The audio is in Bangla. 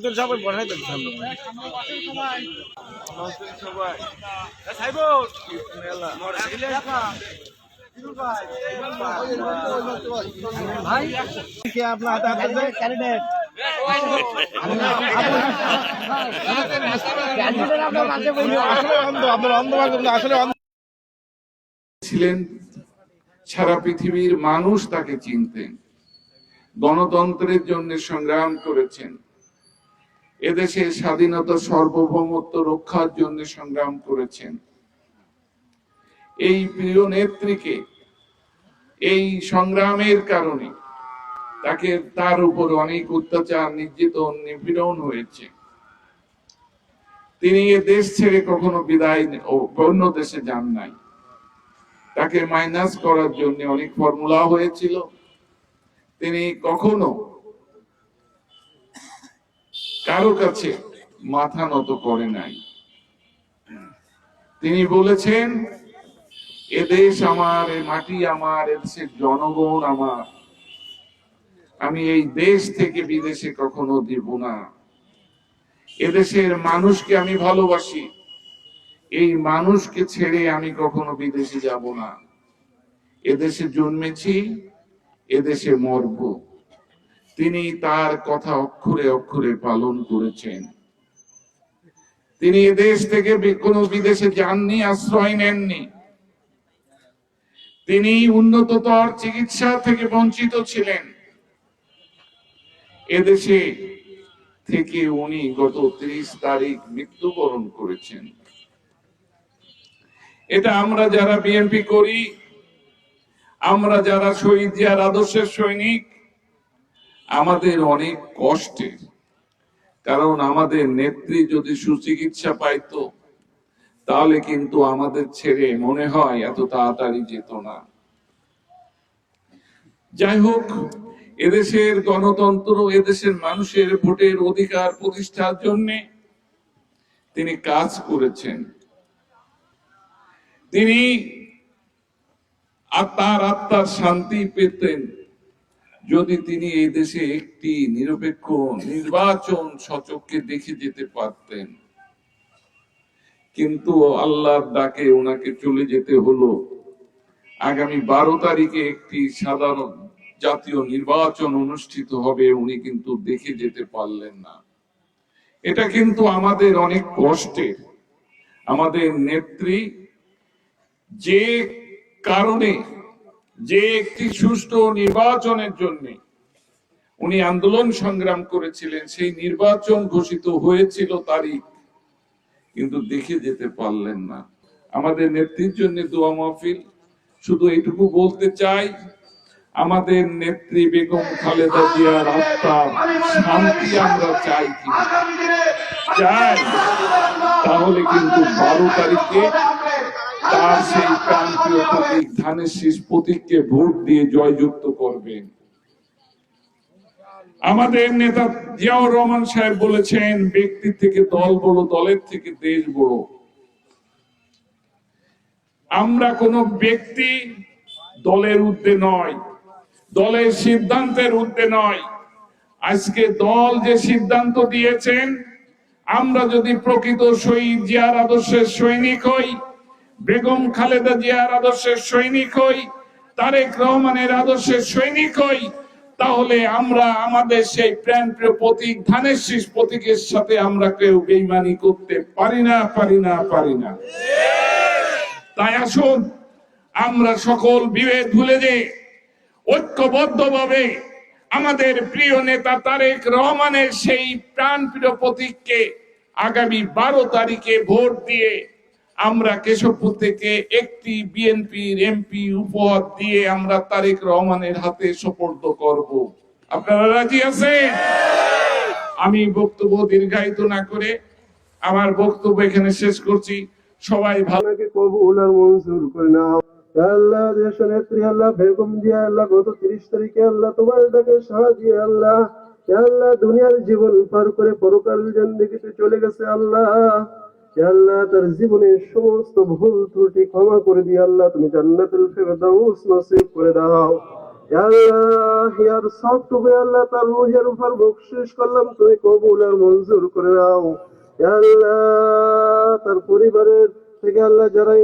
সবাই বসাই ভাই আপনার হাতে হাতে ক্যান্ডিডেট ছিলেন সারা পৃথিবীর মানুষ তাকে চিনতেন। গণতন্ত্রের জন্য সংগ্রাম করেছেন। এদেশের স্বাধীনতা সার্বভৌমত্ব রক্ষার জন্য সংগ্রাম করেছেন। এই প্রিয় নেত্রীকে এই সংগ্রামের কারণে তাকে তার উপর অনেক অত্যাচার, নির্যাতন, নিপীড়ন হয়েছে। তিনি এ দেশ ছেড়ে কখনো বিদায় অন্য দেশে যান নাই। তাকে মাইনাস করার জন্য অনেক ফর্মুলা হয়েছিল। তিনি কখনো কারও কাছে মাথা নত করে নাই। তিনি বলেছেন এদেশ আমার, এ মাটি আমার এদেশের জনগণ আমার। আমি এই দেশ থেকে বিদেশে কখনো দিব না। এদেশের মানুষকে আমি ভালোবাসি। এই মানুষকে ছেড়ে আমি কখনো বিদেশে যাব না। এদেশে জন্মেছি এদেশে মরব। তিনি তার কথা অক্ষরে অক্ষরে পালন করেছেন। তিনি এদেশ থেকে কোনো বিদেশে যাননি, আশ্রয় নেননি। তিনি উন্নততর চিকিৎসা থেকে বঞ্চিত ছিলেন। এদেশে থেকে উনি গত ত্রিশ তারিখ মৃত্যুবরণ করেছেন। এটা আমরা যারা বিএনপি করি, আমরা যারা শহীদ জিয়ার আদর্শের সৈনিক আমাদের অনেক কষ্টের কারণ আমাদের নেত্রী যদি সুচিকিৎসা পাইতো, তাহলে কিন্তু আমাদের ছেড়ে মনে হয় এত তাড়াতাড়ি যেত না। যাই হোক, এদেশের গণতন্ত্র, এদেশের মানুষের ভোটের অধিকার প্রতিষ্ঠার জন্য তিনি কাজ করেছেন। তিনি আর তার আত্মার শান্তি পেতেন। যদি তিনি এই দেশে একটি নিরপেক্ষ নির্বাচন সচককে দেখে যেতে পারতেন। কিন্তু আল্লাহর ডাকে ওনাকে চলে যেতে হলো। আগামী বারো তারিখে একটি সাধারণ জাতীয় নির্বাচন অনুষ্ঠিত হবে, উনি কিন্তু দেখে যেতে পারলেন না। এটা কিন্তু আমাদের অনেক কষ্টের। আমাদের নেত্রী যে কারণে যে একটি সুষ্ঠু নির্বাচনের জন্য উনি আন্দোলন সংগ্রাম করেছিলেন সেই নির্বাচন ঘোষিত হয়েছিল তারিখ। কিন্তু দেখে যেতে পারলেন না। আমাদের নেত্রীর জন্য দোয়া মাহফিল। শুধু এইটুকু বলতে চাই আমাদের নেত্রী বেগম খালেদা জিয়ার আত্মার শান্তি আমরা চাই কি চাই। তাহলে কিন্তু বারো তারিখে তার সেই প্রান্তীয় প্রতীক ধানের শীষ প্রতীককে ভোট দিয়ে জয়যুক্ত করবেন। আমাদের নেতা জিয়াউর রহমান সাহেব বলেছেন, ব্যক্তি থেকে দল বড়, দলের থেকে দেশ বড়। আমরা কোন ব্যক্তি দলের ঊর্ধ্বে নয়, দলের সিদ্ধান্তের ঊর্ধ্বে নয়। আজকে দল যে সিদ্ধান্ত দিয়েছেন, আমরা যদি প্রকৃত শহীদ জিয়ার আদর্শের সৈনিক হই বেগম খালেদা জিয়ার আদর্শের সৈনিক হই, তারেক রহমানের আদর্শের সৈনিক হই, তাহলে আমরা আমাদের সেই প্রাণ প্রিয় প্রতীক, ধানের শীষ প্রতীকের সাথে আমরা কেউ বেইমানি করতে পারি না পারি না পারি না। তাই আসুন, আমরা সকল বিভেদ ভুলে যে ঐক্যবদ্ধভাবে আমাদের প্রিয় নেতা তারেক রহমানের সেই প্রাণ প্রিয় প্রতীককে আগামী বারো তারিখে ভোট দিয়ে আমরা কেশবপুর থেকে একটি বিএনপির এমপি উপহার দিয়ে আমরা তারেক রহমানের হাতে সোপর্দ করব। আপনারা রাজি আছেন? আমি বক্তব্য দীর্ঘায়িত না করে আমার বক্তব্য এখানে শেষ করছি। সবাই ভালো বেগম জিয়া, আল্লাহ, গত তিরিশ তারিখে আল্লাহ তোমার ডাকে দিয়ে আল্লাহ। আল্লাহ, দুনিয়ার জীবন পার করে পরকাল জিন্দেগিতে চলে গেছে আল্লাহ। আল্লাহ তার জীবনের সমস্ত ভুল ত্রুটি ক্ষমা করে দিয়ে আল্লাহ তুমি জান্নাতুল ফেরদাউস নসিব করে দাও। ইয়ার সবটুকু আল্লাহ, তার রুহের উপর বকশিস করলাম, তুমি কবুল আর মঞ্জুর করে দাও আল্লাহ, তার পরিবারের থেকে আল্লাহ যারা